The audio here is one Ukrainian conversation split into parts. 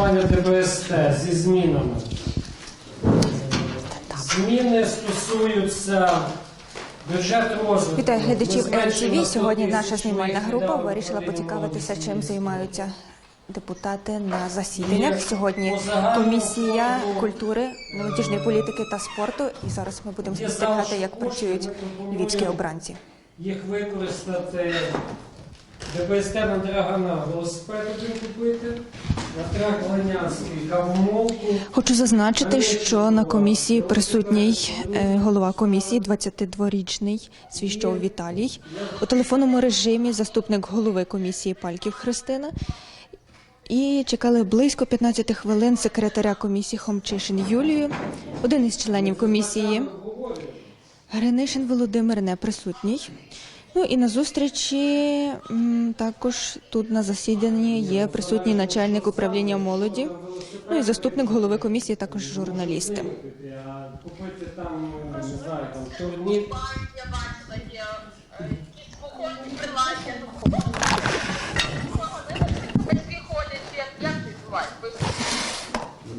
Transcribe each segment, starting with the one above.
фінансування ДБСТ зі змінами. Зміни стосуються. Вітаю глядачів ЛТВ. Сьогодні наша знімальна група вирішила поцікавитися, чим займаються депутати на засіданнях. Сьогодні комісія культури, молодіжної політики та спорту. І зараз ми будемо спостерігати, як працюють львівські обранці. Їх використати. ДБСТ на Драгана велосипед один купити. Хочу зазначити, що на комісії присутній е, голова комісії, 22-річний Свіщов Віталій. У телефонному режимі заступник голови комісії Пальків Христина. І чекали близько 15 хвилин секретаря комісії Хомчишин Юлію, один із членів комісії. Гринишин Володимир не присутній. Ну і на зустрічі також тут на засіданні є присутній начальник управління молоді, ну і заступник голови комісії, також журналісти. Купити там, не знаю.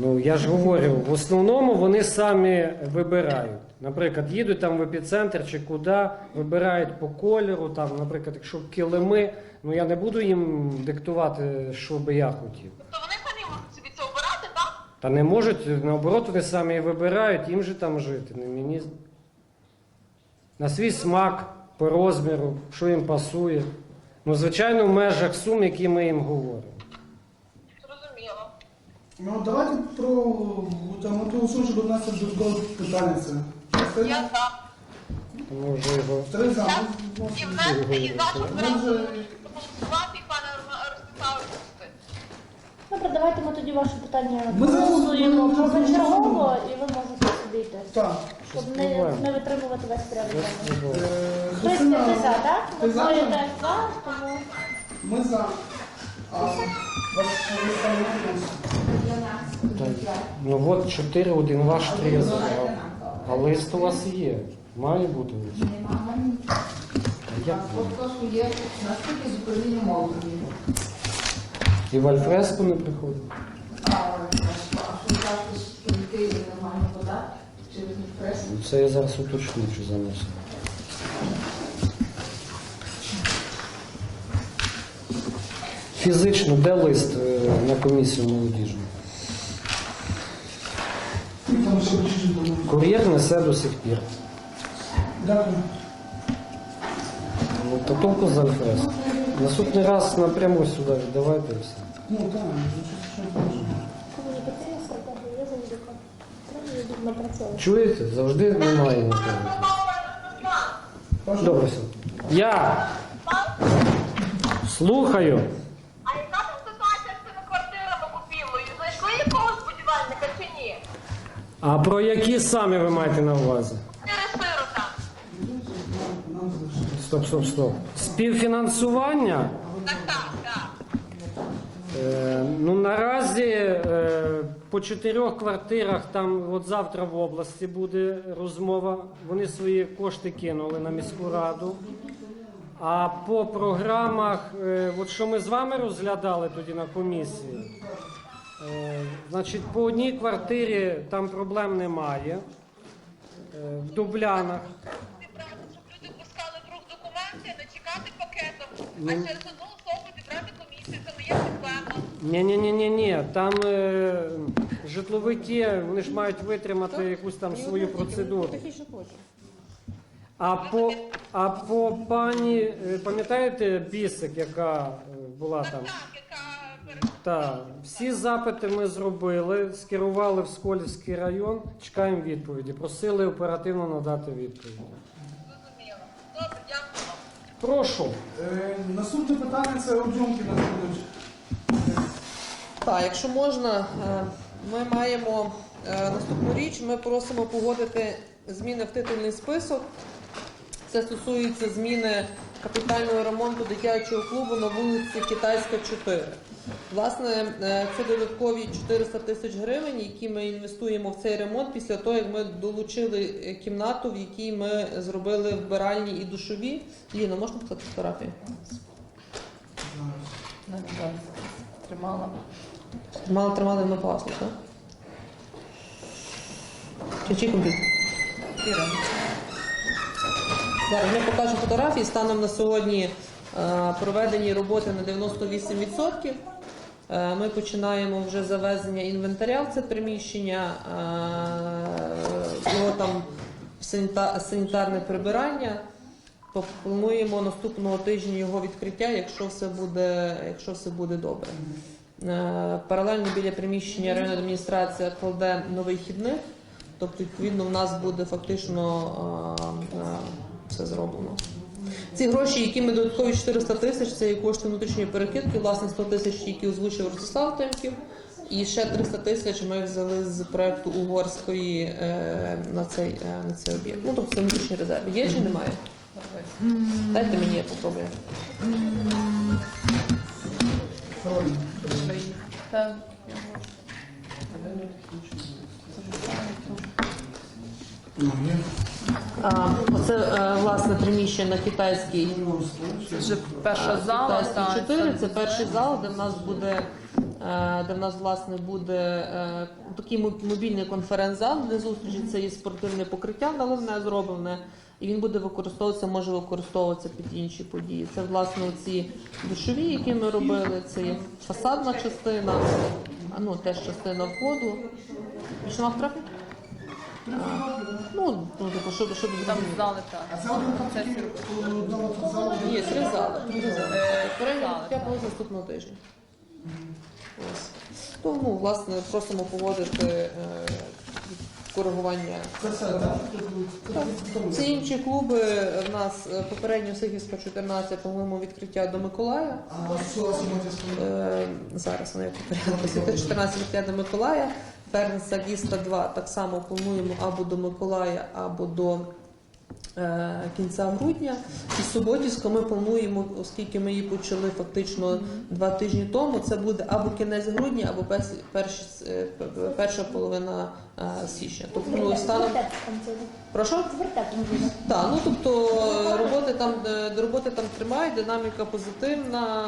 Ну я ж говорю, в основному вони самі вибирають. Наприклад, їдуть там в епіцентр чи куди, вибирають по кольору. Там, наприклад, якщо килими, ну я не буду їм диктувати, що би я хотів. Тобто вони самі можуть собі це обирати, так? Та не можуть, наоборот, вони самі вибирають, їм же там жити. Не мені на свій смак, по розміру, що їм пасує. Ну, звичайно, в межах сум, які ми їм говоримо. Ну давайте про там суму, щоб внести додаткове питання це. Я за. Вже його. Три за. Я і внести, і за, щоб зразу пане Ростиславе. Добре, давайте ми тоді ваше питання Ми зараз- позачергово, і ви можете сюди йти. так. Щоб не, не витримувати весь порядок денний. Е, Хтось не Христина, за, так? ти Ви за? двоє теж за, тому Ми за. Ну от 4, один ваш, три я забрав. А лист у вас є. Має бути лист. Як воно? Просто є наскільки з управління молоді. І в Альфреску не приходить. А що що в Києві нормально подати через? Ну, Це я зараз уточню, чи заносимо. Фізично, де лист е, на комісію молодіжну? Кур'єр несе до сих пір. Ну, толку з Альфреску. Наступний раз напряму сюди віддавайте і все. Ну так, ну. Чуєте? Завжди немає нікого. Добре, все. Я слухаю. А яка там ситуація з цими квартирами купівлею? Знайшли якогось будівельника чи ні? А про які самі ви маєте на увазі? Стоп, стоп, стоп. Співфінансування. Так, так. Е, ну наразі е, по чотирьох квартирах там от завтра в області буде розмова. Вони свої кошти кинули на міську раду. А по програмах, е, от що ми з вами розглядали тоді на комісії, значить, по одній квартирі там проблем немає. Е, в Дублянах. Зібрати, щоб люди пускали в рух документи, не чекати пакетом, а через одну особу зібрати комісію, це не є проблема. Ні, ні, ні, ні, ні. Там е, житловики вони ж мають витримати якусь там свою процедуру. А по, а по пані, е, пам'ятаєте бісик, яка е, була там? Так, Так, всі запити ми зробили, скерували в Сколівський район, чекаємо відповіді. Просили оперативно надати відповіді. зрозуміло. Добре, дякую. Прошу. Е, Наступне питання це об'ємки на будуть. Так, якщо можна, е, ми маємо е, наступну річ. Ми просимо погодити зміни в титульний список. Це стосується зміни капітального ремонту дитячого клубу на вулиці Китайська, 4. Власне, е, це додаткові 400 тисяч гривень, які ми інвестуємо в цей ремонт після того, як ми долучили е, кімнату, в якій ми зробили вбиральні і душові. Ліна, можна показати фотографії? Тримала. Мало тримали на пасу, так? Чи чий комп'ютер? Зараз ми покажу фотографії. Станом на сьогодні е, проведені роботи на 98%. Е, Ми починаємо вже завезення інвентаря в це приміщення, е, його там санітарне прибирання. Плануємо наступного тижня його відкриття, якщо все буде, якщо все буде добре. Е, Паралельно біля приміщення районна адміністрація кладе новий хідник, тобто, відповідно, в нас буде фактично все зроблено. Ці гроші, які ми додаткові 400 тисяч, це є кошти внутрішньої перекидки, власне 100 тисяч, які озвучив Ростислав Темків. І ще 300 тисяч ми взяли з проекту Угорської е, на цей е, на цей об'єкт. Ну тобто це внутрішні резерви. Є чи немає? Дайте мені я попробую. Ну. А, Оце е, власне приміщення на китайській Вже перша зала, та, 4, це перший зал, де в нас буде. е, Де в нас власне буде е, такий мо- мобільний конференц-зал для зустрічі. Це є спортивне покриття наливне зроблене, і він буде використовуватися, може використовуватися під інші події. Це власне ці душові, які ми робили. Це є фасадна частина, а, ну теж частина входу. Що на фотографії? Ну, ну, типу, щоб, щоб там зали так. А це один одна от зала, де- Ні, три зали. Три зали. Е, зали, я буде наступного тижня. Ось. Тому, власне, просимо поводити е, коригування. Це все, так? Інші клуби в нас е, попередньо Сихівська 14, по-моєму, відкриття до Миколая. А що? Е, зараз на якому порядку. Сихівська 14 відкриття до Миколая. Фернеса Діста 2 так само плануємо або до Миколая, або до кінця грудня. І Суботівська ми плануємо, оскільки ми її почали фактично два тижні тому, це буде або кінець грудня, або перші, е, перша половина е, січня. Тобто ну, станом... Прошу? Так, ну тобто е, роботи там е, до роботи там тримають, динаміка позитивна.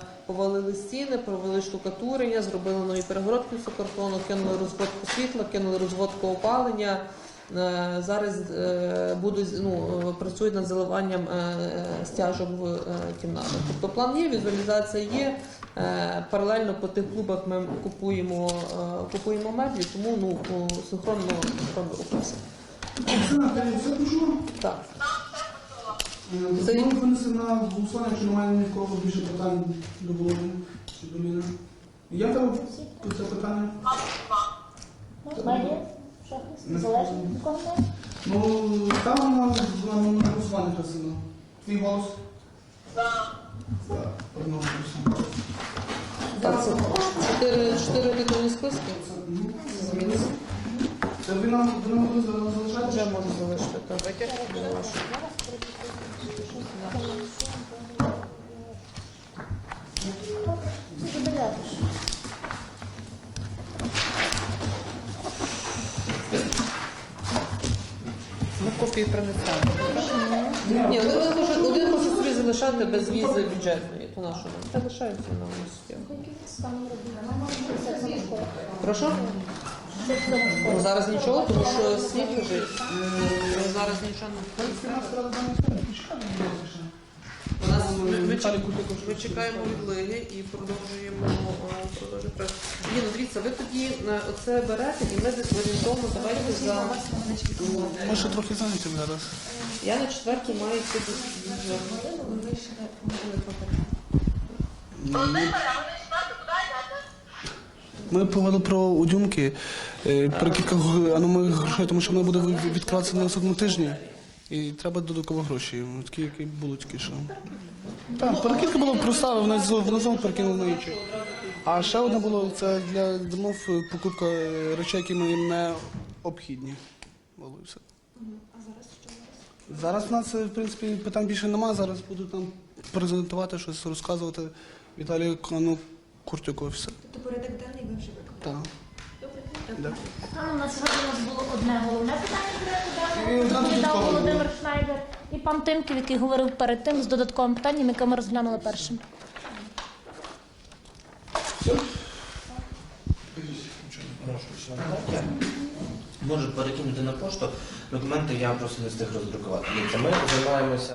е, Повалили стіни, провели штукатурення, зробили нові перегородки з картону, кинули розводку світла, кинули розводку опалення. Е, Зараз е, будуть ну, е, працюють над заливанням стяжок в кімнатах. Тобто план є, візуалізація є. Паралельно по тих клубах ми купуємо, купуємо меблі, тому ну, синхронно почула? Так. Е, Пропоную на голосування, якщо немає нікого більше питань до Володі чи до Ліни. Є в тебе це питання? Залежно від кого? Ну, там на, на, на голосування написано. Твій голос? Так. Одного голосу. Так, це чотири, чотири титульні списки. Зміни. Це ви нам ви нам будете залишати? Вже можу залишити. Так. Забирати копії принесемо. Ні, один може, один може собі залишати без візи бюджетної. То нашого. Та лишається на університеті. Прошу? Ну, зараз нічого, тому що сніг лежить. Ну, Зараз нічого не Ми, ми, ми чекаємо відлиги і продовжуємо працю. Ні, ну дивіться, ви тоді е, оце берете і ми десь орієнтовно давайте за. Ми ще трохи зайняті зараз. Я на четверту маю до вже. Ми повели про удюмки е, перекидка г- аномальних грошей, тому що вона буде відкриватися на наступному тижні. І треба додаткові гроші, такі, які були тільки що. Так, перекидка була проста, вона знову перекинула на іншу. А ще одна була це для домов е, покупка е, речей, які мені не обхідні. Було і все. Зараз Зараз в нас, е, в принципі, питань більше немає. Зараз будуть нам презентувати щось, розказувати Віталію Куртюку і все. Тобто порядок денний ви вже виконали. Так. Там у сьогодні у нас було одне головне питання І порядку денного. Доповідав Володимир Шнайдер і пан Тимків, який говорив перед тим з додатковим питанням, яке ми розглянули першим. може перекинути на пошту документи, я просто не встиг роздрукувати. Ми займаємося.